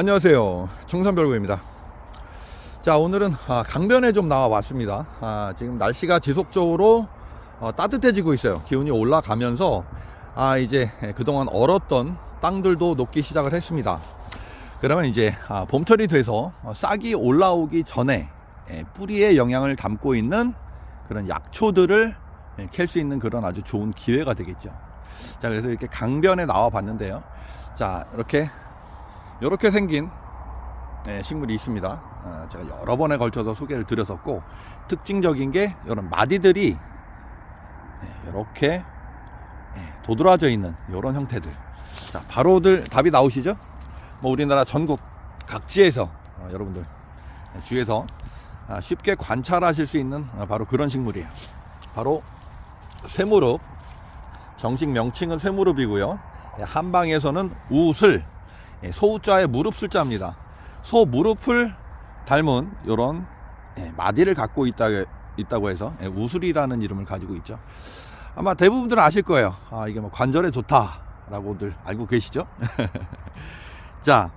안녕하세요. 청산별구입니다. 자, 오늘은 아, 강변에 좀 나와 봤습니다. 아, 지금 날씨가 지속적으로 어, 따뜻해지고 있어요. 기온이 올라가면서 아, 이제 그동안 얼었던 땅들도 녹기 시작을 했습니다. 그러면 이제 아, 봄철이 돼서 어, 싹이 올라오기 전에 예, 뿌리에 영향을 담고 있는 그런 약초들을 캘 수 있는 그런 아주 좋은 기회가 되겠죠. 자, 그래서 이렇게 강변에 나와 봤는데요. 자, 이렇게 이렇게 생긴 예, 식물이 있습니다. 아, 제가 여러 번에 걸쳐서 소개를 드렸었고 특징적인 게 이런 마디들이 이렇게 도드라져 있는 이런 형태들. 자, 바로들 답이 나오시죠? 뭐 우리나라 전국 각지에서 어, 여러분들 주위에서 아, 쉽게 관찰하실 수 있는 아, 바로 그런 식물이에요. 바로 쇠무릎. 정식 명칭은 쇠무릎이고요. 예, 한방에서는 우슬, 예, 소우자의 무릎 술자입니다. 소 무릎을 닮은 이런 마디를 갖고 있다, 있다고 해서 예, 우술이라는 이름을 가지고 있죠. 아마 대부분들은 아실 거예요. 아, 이게 뭐 관절에 좋다라고들 알고 계시죠? 자,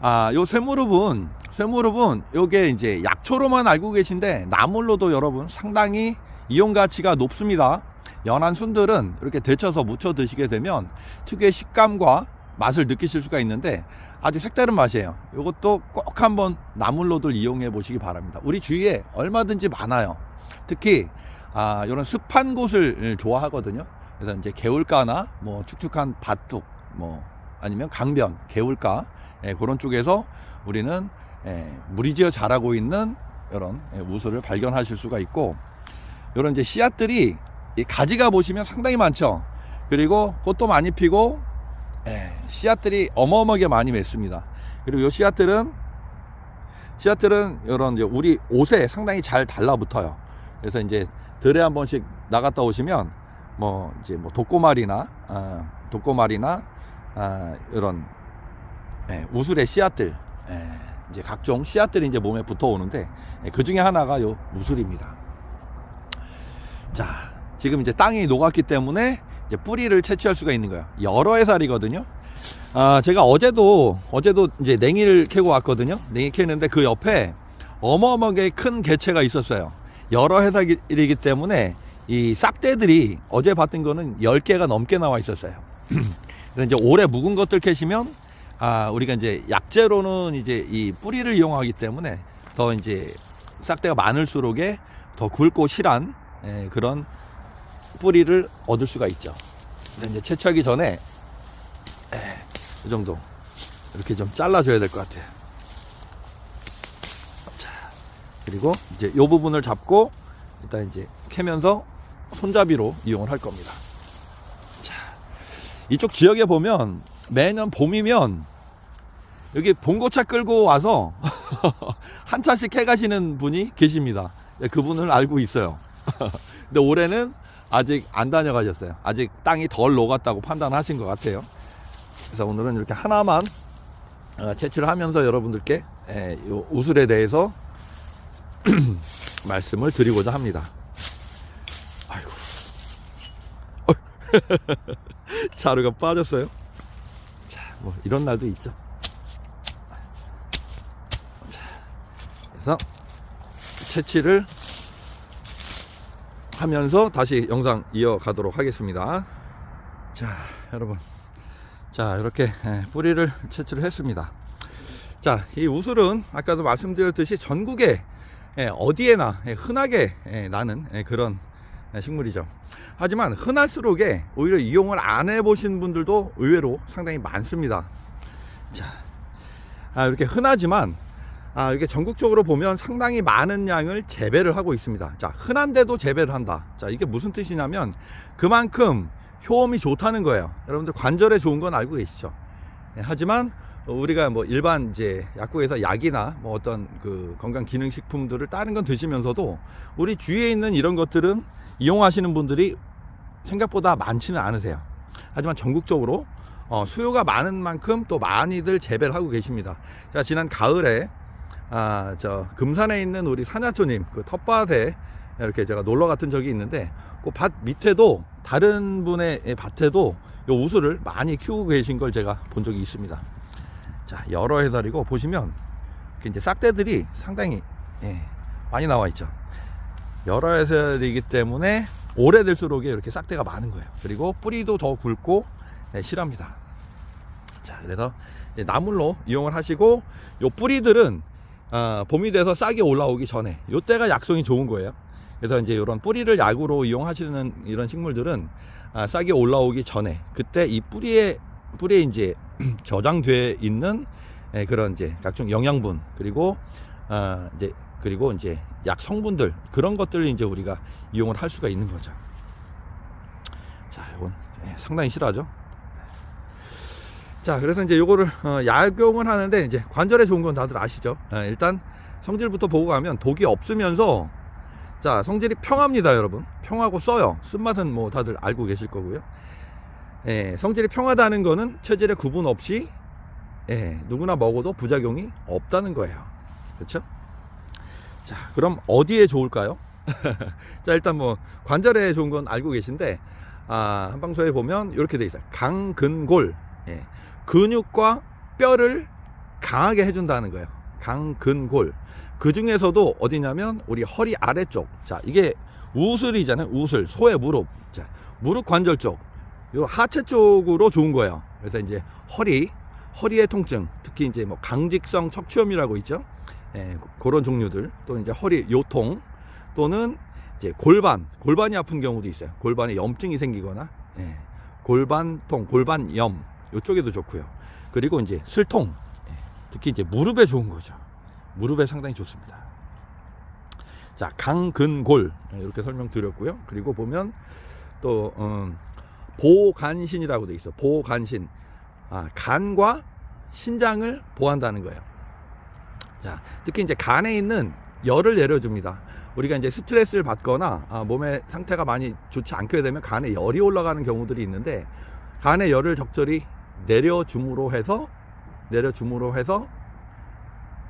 아, 요 쇠무릎은, 쇠무릎은 요게 이제 약초로만 알고 계신데 나물로도 여러분 상당히 이용 가치가 높습니다. 연한 순들은 이렇게 데쳐서 무쳐 드시게 되면 특유의 식감과 맛을 느끼실 수가 있는데 아주 색다른 맛이에요. 이것도 꼭 한번 나물로들 이용해 보시기 바랍니다. 우리 주위에 얼마든지 많아요. 특히 아, 이런 습한 곳을 좋아하거든요. 그래서 이제 개울가나 뭐 축축한 밭둑 뭐 아니면 강변, 개울가 예, 그런 쪽에서 우리는 예, 무리지어 자라고 있는 이런 예, 우수를 발견하실 수가 있고 이런 이제 씨앗들이 이 가지가 보시면 상당히 많죠. 그리고 꽃도 많이 피고 예, 씨앗들이 어마어마하게 많이 맺습니다. 그리고 이 씨앗들은 씨앗들은 이런 이제 우리 옷에 상당히 잘 달라붙어요. 그래서 이제 들에 한 번씩 나갔다 오시면 뭐 이제 뭐 독고말이나 아, 독고말이나 아, 이런 예, 우술의 씨앗들 예, 이제 각종 씨앗들이 이제 몸에 붙어 오는데 예, 그 중에 하나가 요 우술입니다. 자, 지금 이제 땅이 녹았기 때문에 뿌리를 채취할 수가 있는 거예요. 여러 해살이거든요. 아, 제가 어제도 어제도 이제 냉이를 캐고 왔거든요. 냉이 캐는데 그 옆에 어마어마하게 큰 개체가 있었어요. 여러 해살이기 때문에 이 싹대들이 어제 봤던 거는 10개가 넘게 나와 있었어요. 이제 오래 묵은 것들 캐시면 아, 우리가 이제 약재로는 이제 이 뿌리를 이용하기 때문에 더 이제 싹대가 많을수록에 더 굵고 실한 예, 그런 뿌리를 얻을 수가 있죠. 근데 이제 채취하기 전에 예, 이 정도 이렇게 좀 잘라줘야 될 것 같아요. 자, 그리고 이제 이 부분을 잡고 일단 이제 캐면서 손잡이로 이용을 할 겁니다. 자, 이쪽 지역에 보면 매년 봄이면 여기 봉고차 끌고 와서 한 차씩 캐가시는 분이 계십니다. 예, 그분을 알고 있어요. 근데 올해는 아직 안 다녀가셨어요. 아직 땅이 덜 녹았다고 판단하신 것 같아요. 그래서 오늘은 이렇게 하나만 어, 채취를 하면서 여러분들께 예, 요 우술에 대해서 말씀을 드리고자 합니다. 아이고. 자루가 빠졌어요. 자, 뭐 이런 날도 있죠. 자, 그래서 채취를 하면서 다시 영상 이어가도록 하겠습니다. 자, 여러분. 자, 이렇게 예, 뿌리를 채취를 했습니다. 자, 이 우술은 아까도 말씀드렸듯이 전국에 예, 어디에나 예, 흔하게 예, 나는 예, 그런 예, 식물이죠. 하지만 흔할수록에 오히려 이용을 안 해보신 분들도 의외로 상당히 많습니다. 자, 아, 이렇게 흔하지만 아, 이게 전국적으로 보면 상당히 많은 양을 재배를 하고 있습니다. 자, 흔한데도 재배를 한다. 자, 이게 무슨 뜻이냐면 그만큼 효험이 좋다는 거예요. 여러분들 관절에 좋은 건 알고 계시죠? 예, 하지만 우리가 뭐 일반 이제 약국에서 약이나 뭐 어떤 그 건강 기능 식품들을 다른 건 드시면서도 우리 주위에 있는 이런 것들은 이용하시는 분들이 생각보다 많지는 않으세요. 하지만 전국적으로 어, 수요가 많은 만큼 또 많이들 재배를 하고 계십니다. 자, 지난 가을에 아, 저 금산에 있는 우리 사냐초님 그 텃밭에 이렇게 제가 놀러 갔던 적이 있는데 그 밭 밑에도 다른 분의 밭에도 요 우수를 많이 키우고 계신 걸 제가 본 적이 있습니다. 자, 여러 해설이고 보시면 이제 싹대들이 상당히 예, 많이 나와 있죠. 여러 해설이기 때문에 오래될수록 이렇게 싹대가 많은 거예요. 그리고 뿌리도 더 굵고 예, 실합니다. 자, 그래서 나물로 이용을 하시고 요 뿌리들은 아, 봄이 돼서 싹이 올라오기 전에 요 때가 약성이 좋은 거예요. 그래서 이제 이런 뿌리를 약으로 이용하시는 이런 식물들은 아, 싹이 올라오기 전에 그때 이 뿌리에 뿌리에 이제 저장돼 있는 예, 그런 이제 각종 영양분 그리고 아, 이제 그리고 이제 약 성분들 그런 것들을 이제 우리가 이용을 할 수가 있는 거죠. 자, 이건 예, 상당히 실하죠. 자, 그래서 이제 요거를 어, 약용을 하는데 이제 관절에 좋은 건 다들 아시죠? 예, 일단 성질부터 보고 가면 독이 없으면서 자, 성질이 평합니다, 여러분. 평하고 써요. 쓴맛은 뭐 다들 알고 계실 거고요. 예, 성질이 평하다는 거는 체질에 구분 없이 예, 누구나 먹어도 부작용이 없다는 거예요. 그렇죠? 자, 그럼 어디에 좋을까요? 자, 일단 뭐 관절에 좋은 건 알고 계신데 아, 한방소에 보면 이렇게 돼 있어요. 강근골. 예, 근육과 뼈를 강하게 해준다는 거예요. 강근골. 그 중에서도 어디냐면 우리 허리 아래쪽. 자, 이게 우슬이잖아요. 우슬. 소의 무릎. 자, 무릎 관절 쪽. 요 하체 쪽으로 좋은 거예요. 그래서 이제 허리, 허리의 통증, 특히 이제 뭐 강직성 척추염이라고 있죠. 예, 그런 종류들 또 이제 허리 요통 또는 이제 골반, 골반이 아픈 경우도 있어요. 골반에 염증이 생기거나 예, 골반통, 골반염 이쪽에도 좋고요. 그리고 이제 슬통, 예, 특히 이제 무릎에 좋은 거죠. 무릎에 상당히 좋습니다. 자, 강근골 예, 이렇게 설명드렸고요. 그리고 보면 또 음, 보간신이라고 돼 있어. 보간신. 아, 간과 신장을 보한다는 거예요. 자, 특히 이제 간에 있는 열을 내려줍니다. 우리가 이제 스트레스를 받거나 아, 몸의 상태가 많이 좋지 않게 되면 간에 열이 올라가는 경우들이 있는데 간의 열을 적절히 내려줌으로 해서 내려줌으로 해서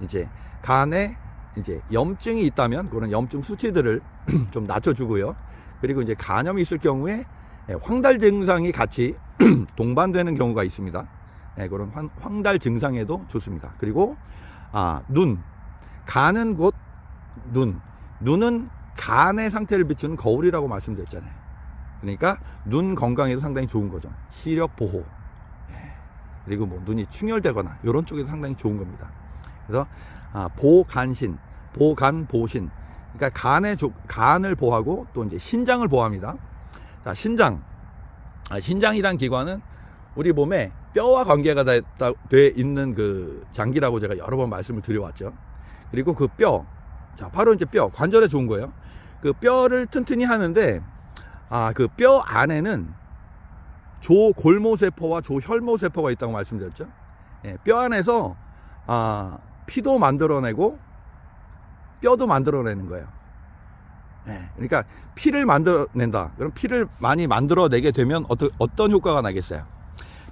이제 간에 이제 염증이 있다면 그런 염증 수치들을 좀 낮춰주고요. 그리고 이제 간염이 있을 경우에 예, 황달 증상이 같이 동반되는 경우가 있습니다. 예, 그런 황, 황달 증상에도 좋습니다. 그리고 아, 눈. 간은 곧 눈. 눈은 간의 상태를 비추는 거울이라고 말씀드렸잖아요. 그러니까 눈 건강에도 상당히 좋은 거죠. 시력 보호. 예, 그리고 뭐 눈이 충혈되거나 이런 쪽에도 상당히 좋은 겁니다. 그래서 아, 보간신, 보간 보신. 그러니까 간의 조, 간을 보호하고 또 이제 신장을 보호합니다. 자, 신장. 아, 신장이란 기관은 우리 몸에 뼈와 관계가 다- 다- 돼 있는 그 장기라고 제가 여러 번 말씀을 드려왔죠. 그리고 그 뼈. 자, 바로 이제 뼈. 관절에 좋은 거예요. 그 뼈를 튼튼히 하는데, 아, 그 뼈 안에는 조골모세포와 조혈모세포가 있다고 말씀드렸죠. 예, 뼈 안에서, 아, 피도 만들어내고, 뼈도 만들어내는 거예요. 예, 그러니까 피를 만들어낸다. 그럼 피를 많이 만들어내게 되면 어떤, 어떤 효과가 나겠어요?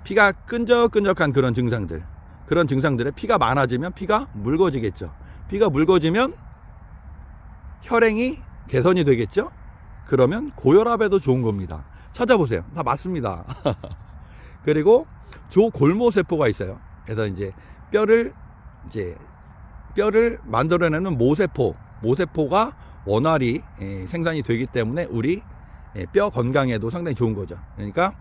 피가 끈적끈적한 그런 증상들. 그런 증상들에 피가 많아지면 피가 묽어지겠죠. 피가 묽어지면 혈행이 개선이 되겠죠? 그러면 고혈압에도 좋은 겁니다. 찾아보세요. 다 맞습니다. 그리고 조골모세포가 있어요. 그래서 이제 뼈를 이제 뼈를 만들어내는 모세포, 모세포가 원활히 예, 생산이 되기 때문에 우리 예, 뼈 건강에도 상당히 좋은 거죠. 그러니까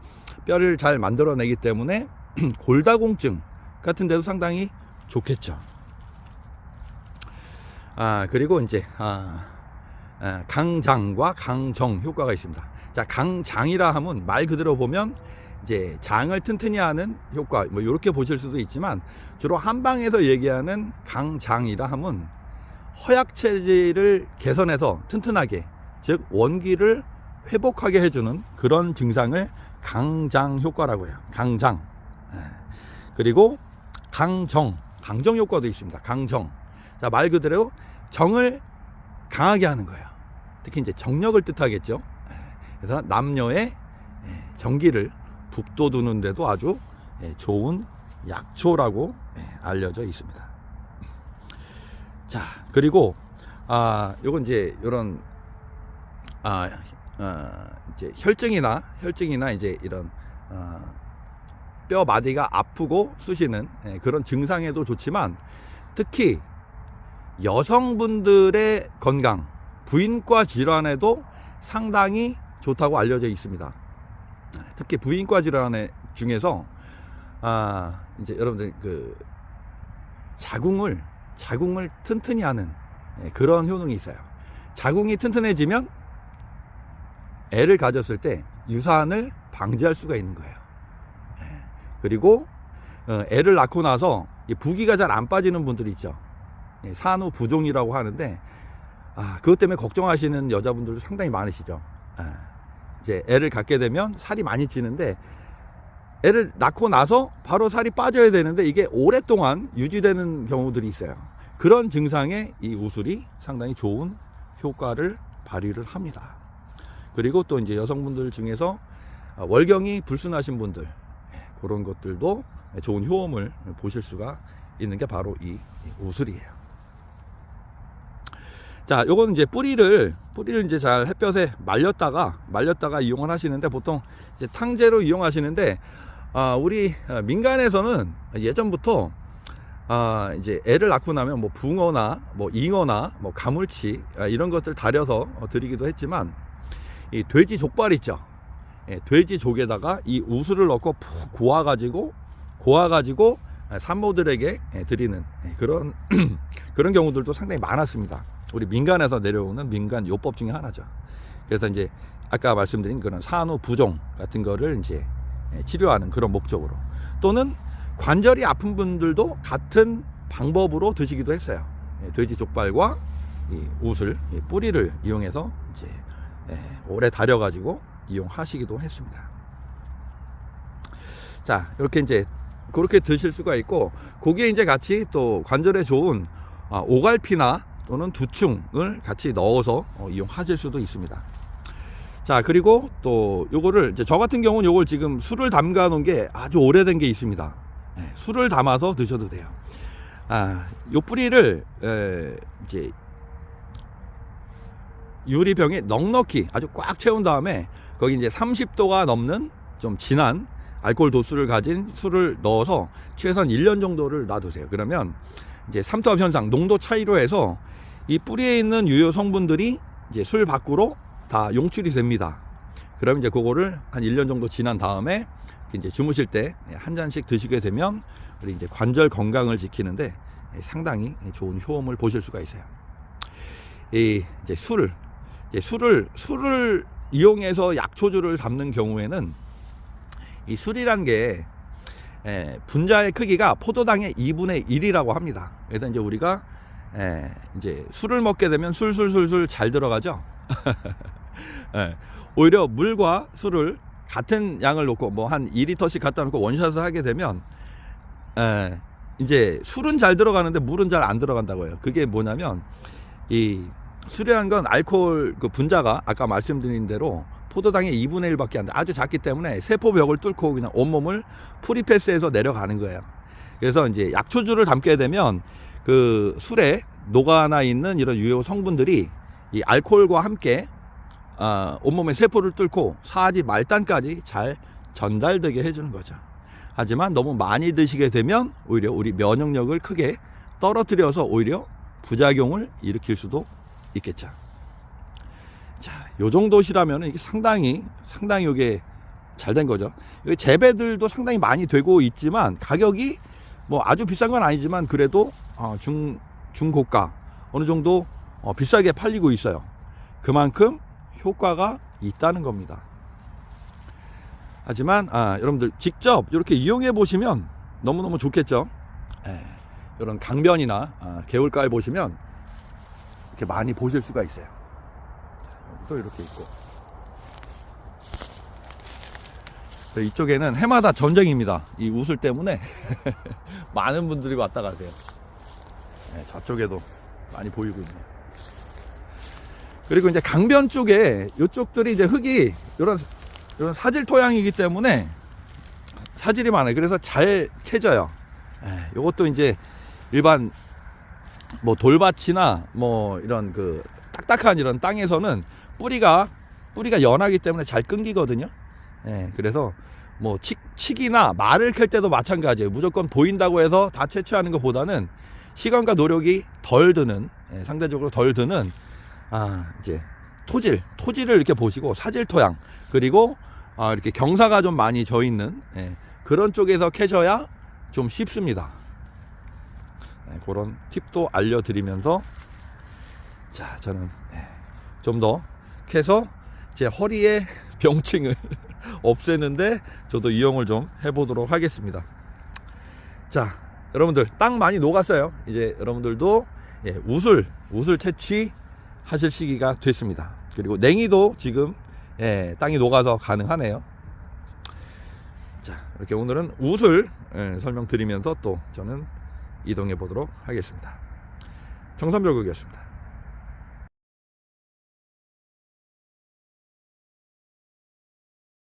뼈를 잘 만들어내기 때문에 골다공증 같은 데도 상당히 좋겠죠. 아, 그리고 이제, 아, 아, 강장과 강정 효과가 있습니다. 자, 강장이라 하면 말 그대로 보면 이제 장을 튼튼히 하는 효과, 뭐 이렇게 보실 수도 있지만 주로 한방에서 얘기하는 강장이라 하면 허약 체질을 개선해서 튼튼하게, 즉 원기를 회복하게 해주는 그런 증상을 강장 효과라고 해요. 강장. 예. 그리고 강정, 강정 효과도 있습니다. 강정. 자, 말 그대로 정을 강하게 하는 거예요. 특히 이제 정력을 뜻하겠죠. 예. 그래서 남녀의 예, 정기를 북돋우는 데도 아주 예, 좋은 약초라고 예, 알려져 있습니다. 자, 그리고 아, 요건 이제 요런 아, 어, 이제 혈증이나 혈증이나 이제 이런 어, 뼈 마디가 아프고 쑤시는 예, 그런 증상에도 좋지만 특히 여성분들의 건강, 부인과 질환에도 상당히 좋다고 알려져 있습니다. 특히 부인과 질환 중에서 아 이제 여러분들 그 자궁을 자궁을 튼튼히 하는 예, 그런 효능이 있어요. 자궁이 튼튼해지면 애를 가졌을 때 유산을 방지할 수가 있는 거예요. 예, 그리고 어, 애를 낳고 나서 이 부기가 잘 안 빠지는 분들이 있죠. 예, 산후 부종이라고 하는데 아, 그것 때문에 걱정하시는 여자분들도 상당히 많으시죠. 예, 이제 애를 갖게 되면 살이 많이 찌는데 애를 낳고 나서 바로 살이 빠져야 되는데 이게 오랫동안 유지되는 경우들이 있어요. 그런 증상에 이 우술이 상당히 좋은 효과를 발휘를 합니다. 그리고 또 이제 여성분들 중에서 월경이 불순하신 분들 예, 그런 것들도 좋은 효험을 보실 수가 있는 게 바로 이 우술이에요. 자, 요거는 이제 뿌리를 뿌리를 이제 잘 햇볕에 말렸다가 말렸다가 이용을 하시는데 보통 이제 탕제로 이용하시는데 아, 우리 민간에서는 예전부터 아, 이제 애를 낳고 나면 뭐 붕어나 뭐 잉어나 뭐 가물치 아, 이런 것들 다려서 어, 드리기도 했지만 이 돼지 족발 있죠. 예, 돼지 족에다가 이 우수를 넣고 푹 구워 가지고 고아 가지고 산모들에게 예, 드리는 예, 그런 그런 경우들도 상당히 많았습니다. 우리 민간에서 내려오는 민간 요법 중에 하나죠. 그래서 이제 아까 말씀드린 그런 산후 부종 같은 거를 이제 예, 치료하는 그런 목적으로 또는 관절이 아픈 분들도 같은 방법으로 드시기도 했어요. 예, 돼지 족발과 이 우슬 이 뿌리를 이용해서 이제 예, 오래 다려 가지고 이용하시기도 했습니다. 자 이렇게 이제 그렇게 드실 수가 있고 거기에 이제 같이 또 관절에 좋은 아, 오갈피나 또는 두충을 같이 넣어서 어, 이용하실 수도 있습니다. 자 그리고 또 요거를 이제 저 같은 경우는 요걸 지금 술을 담가 놓은 게 아주 오래된 게 있습니다. 네, 술을 담아서 드셔도 돼요. 아, 요 뿌리를 에, 이제 유리병에 넉넉히 아주 꽉 채운 다음에 거기 이제 30도가 넘는 좀 진한 알코올 도수를 가진 술을 넣어서 최소한 1년 정도를 놔두세요. 그러면 이제 삼투압 현상, 농도 차이로 해서 이 뿌리에 있는 유효 성분들이 이제 술 밖으로 다 용출이 됩니다. 그럼 이제 그거를 한 1년 정도 지난 다음에 이제 주무실 때 한 잔씩 드시게 되면 우리 이제 관절 건강을 지키는데 상당히 좋은 효험을 보실 수가 있어요. 이 이제 술을 이제 술을 술을 이용해서 약초주를 담는 경우에는 이 술이란 게 에, 분자의 크기가 포도당의 2분의 1이라고 합니다. 그래서 이제 우리가 에, 이제 술을 먹게 되면 술술술술 잘 들어가죠. 예, 오히려 물과 술을 같은 양을 놓고 뭐 한 2리터씩 갖다 놓고 원샷을 하게 되면 에, 이제 술은 잘 들어가는데 물은 잘 안 들어간다고요. 그게 뭐냐면 이 술이라는 건 알코올 그 분자가 아까 말씀드린 대로 포도당의 2분의 1밖에 안 돼. 아주 작기 때문에 세포벽을 뚫고 그냥 온몸을 프리패스해서 내려가는 거예요. 그래서 이제 약초주를 담게 되면 그 술에 녹아나 있는 이런 유효 성분들이 이 알코올과 함께 어, 온몸의 세포를 뚫고 사지 말단까지 잘 전달되게 해주는 거죠. 하지만 너무 많이 드시게 되면 오히려 우리 면역력을 크게 떨어뜨려서 오히려 부작용을 일으킬 수도 있겠죠. 자, 요 정도시라면 이게 상당히 상당히 이게 잘 된 거죠. 재배들도 상당히 많이 되고 있지만 가격이 뭐 아주 비싼 건 아니지만 그래도 어, 중 중고가 어느 정도 어, 비싸게 팔리고 있어요. 그만큼 효과가 있다는 겁니다. 하지만 아, 여러분들 직접 이렇게 이용해 보시면 너무너무 좋겠죠. 예, 이런 강변이나 아, 개울가에 보시면 이렇게 많이 보실 수가 있어요. 또 이렇게 있고. 이쪽에는 해마다 전쟁입니다. 이 우슬 때문에 많은 분들이 왔다 가세요. 네, 저쪽에도 많이 보이고 있네요. 그리고 이제 강변 쪽에 이쪽들이 이제 흙이 이런 이런 사질 토양이기 때문에 사질이 많아요. 그래서 잘 캐져요. 이것도 이제 일반 뭐 돌밭이나 뭐 이런 그 딱딱한 이런 땅에서는 뿌리가 뿌리가 연하기 때문에 잘 끊기거든요. 예, 그래서 뭐 치, 치기나 말을 캘 때도 마찬가지예요. 무조건 보인다고 해서 다 채취하는 것보다는 시간과 노력이 덜 드는 예, 상대적으로 덜 드는 아 이제 토질 토질을 이렇게 보시고 사질 토양 그리고 아, 이렇게 경사가 좀 많이 져 있는 예, 그런 쪽에서 캐셔야 좀 쉽습니다. 예, 그런 팁도 알려드리면서 자 저는 예, 좀더 캐서 제 허리의 병증을 없애는데 저도 이용을 좀 해보도록 하겠습니다. 자, 여러분들 땅 많이 녹았어요. 이제 여러분들도 예, 우슬 우슬 채취 하실 시기가 됐습니다. 그리고 냉이도 지금 예, 땅이 녹아서 가능하네요. 자, 이렇게 오늘은 우슬 예, 설명드리면서 또 저는 이동해 보도록 하겠습니다. 정삼별국이었습니다.